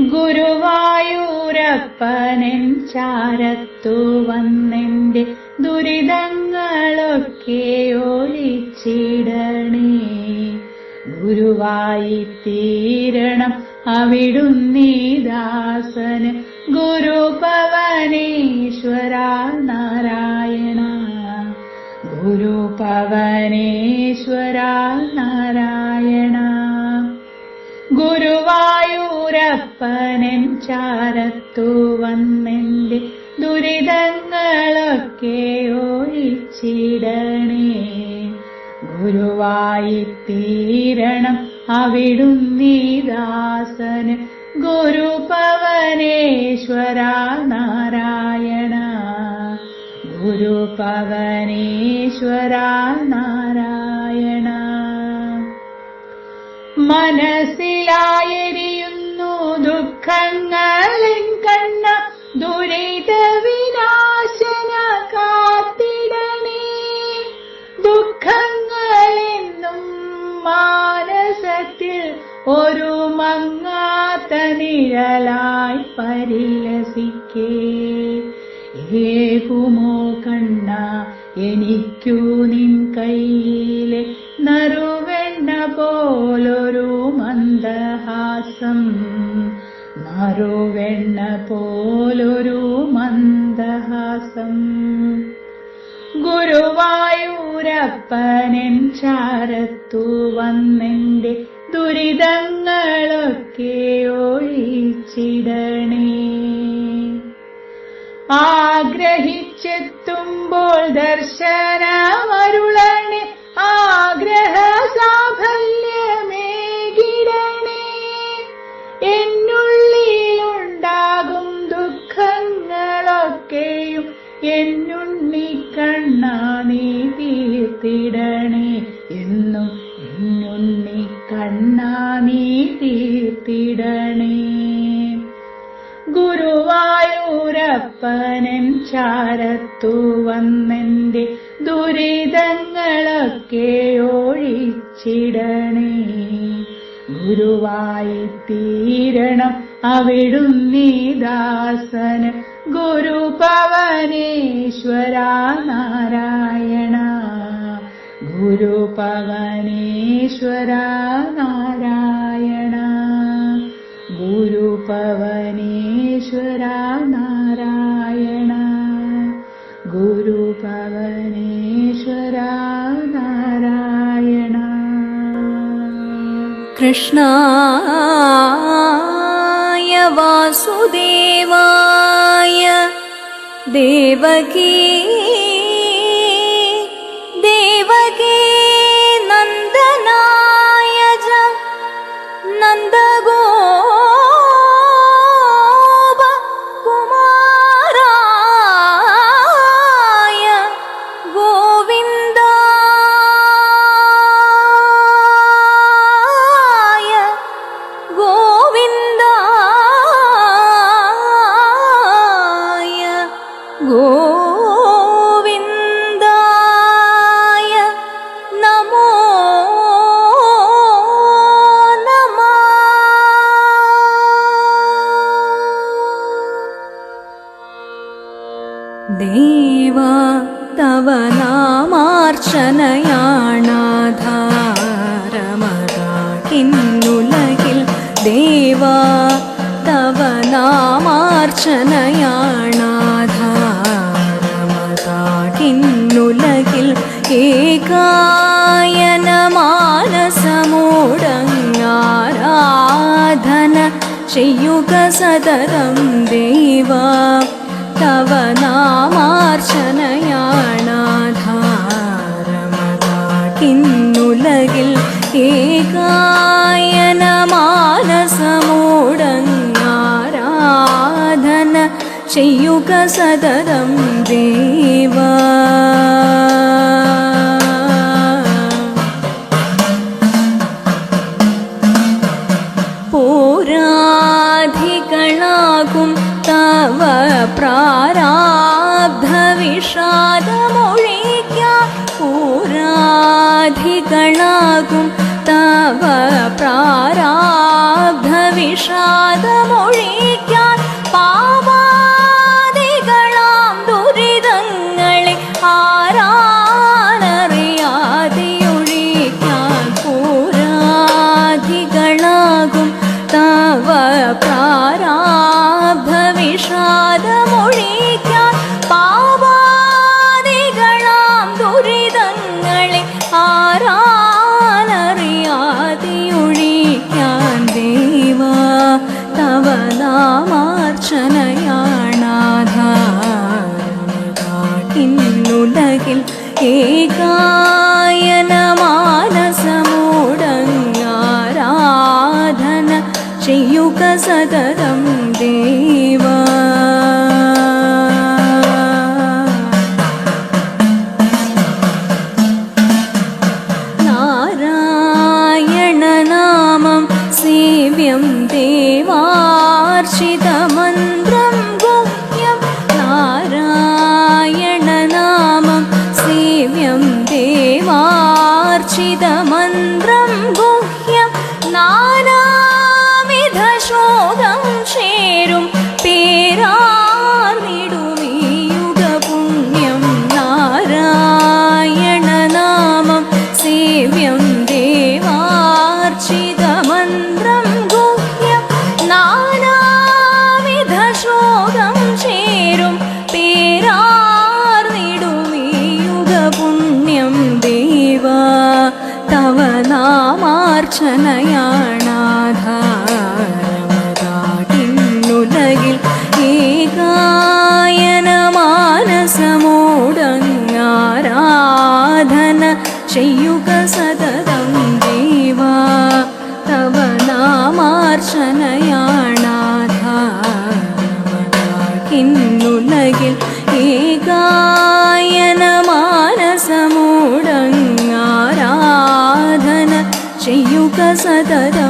ഗുരുവായൂരപ്പനൻ ചാരത്തു വന്നെന്റെ ദുരിതങ്ങളൊക്കെ ഒളിച്ചിടണേ ഗുരുവായി തീരണം അവിടുന്നീദാസന് ഗുരുപവനേശ്വര നാരായണ. ഗുരുപവനേശ്വര നാരായണ. ഗുരുവായൂരപ്പനൻ ചാരത്തു വന്നെന്റെ ദുരിതങ്ങളൊക്കെ ഒഴിച്ചിടണേ. ഗുരുവായി തീരണം അവിടുന്നീദാസന് ഗുരുപവനേശ്വര നാരായണ. ഗുരുപവനേശ്വര നാരായണ. മനസ്സിലായെരിയുന്നു നിഴലായി പരിലസിക്കേ. ഏകുമോ കണ്ണ എനിക്കു നിൻ കയ്യിലെ നറുവെണ്ണ പോലൊരു മന്ദഹാസം. നറുവെണ്ണ പോലൊരു മന്ദഹാസം. ഗുരുവായൂരപ്പനൻ ചാരത്തു വന്നെന്റെ ദുരിതങ്ങളൊക്കെ ഒഴിച്ചിടണേ. ആഗ്രഹിച്ചെത്തുമ്പോൾ ദർശനമരുളണേ. ആഗ്രഹ സാഫല്യമേകിടണേ എന്നുള്ളിലുണ്ടാകും ദുഃഖങ്ങളൊക്കെയും എന്നുണ്ണി കണ്ണാ നീ തീർത്തിടണേ ഗുരുവായൂരപ്പനൻ ചാരത്തു വന്നെന്റെ ദുരിതങ്ങളൊക്കെ ഒഴിച്ചിടണേ. ഗുരുവായി തീരണം അവിടുന്നീദാസന് ഗുരു പവനേശ്വര നാരായണ ഗുരു പവനേശ്വര നാരായണ ഗുരു പവനേശ്വര നാരായണ कृष्णाय वासुदेवाय देवकी देवकी ഗോവിന്ദായ നമോ നമ. തവ നാമാർച്ചനയാണാധാരമതാകിന്നുലകിൽ. തവ കിന്നുലകിൽ ഏകായന മാനസമൂടങ്ങാരാധന ചെയ്യുക സതതം ദേവാ തവ നാമാർച്ചനയാണാധാരമതാകിന്നുലകിൽ ഏകായന മാനസമൂടങ്ങാരാധന ചെയ്യുക സതതം ദേവാ വിഷാദമൊഴിക്ക പോരാധികളാകും. തവ പ്രാരാബ്ധ വിഷാദമൊഴിക്കാൻ പാവാദികളാം ദുരിതങ്ങളെ ആരാനറിയാതെയൊഴിക്കാൻ നാമാർച്ചനയാണാധാരണുലകിൽ ഏകായന മാനസമൂടങ്ങാരാധന ചെയ്യുക സതതം गुह्यं ना നാമാർച്ചനയാണാധാരമതാട്ടിന്നുലകിൽ ഏകായന മാനസമോടങ്ങാരാധന ചെയ്യുക സതതം ചെയ്യുക